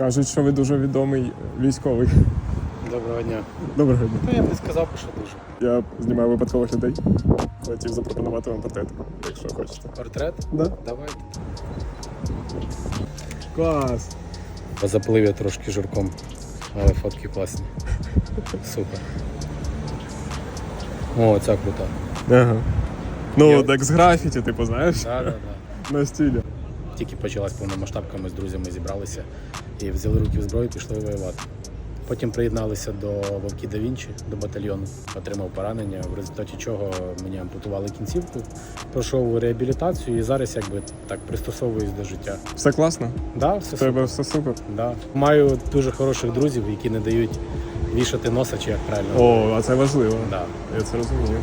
Кажуть, що ви дуже відомий військовий. Доброго дня. Доброго дня. Ну я б не сказав, що дуже. Я знімаю випадкових людей. Хотів запропонувати вам портрет, якщо хочете. Портрет? Да? Давайте. Клас. По запливі трошки жирком, але фотки класні. Супер. О, ця крута. Ага. Ну, Я- так з графіті, типу, знаєш, Да, да, да. на стілі. Тільки почалась повномасштабка, ми з друзями зібралися і взяли руки в зброю, пішли воювати. Потім приєдналися до Вовки да Вінчі, до батальйону, отримав поранення, в результаті чого мені ампутували кінцівку, пройшов реабілітацію і зараз якби так пристосовуюсь до життя. Все класно? Да, все тебе все супер. Да. Маю дуже хороших друзів, які не дають вішати носа, чи як правильно. О, а це важливо. Да. Я це розумію.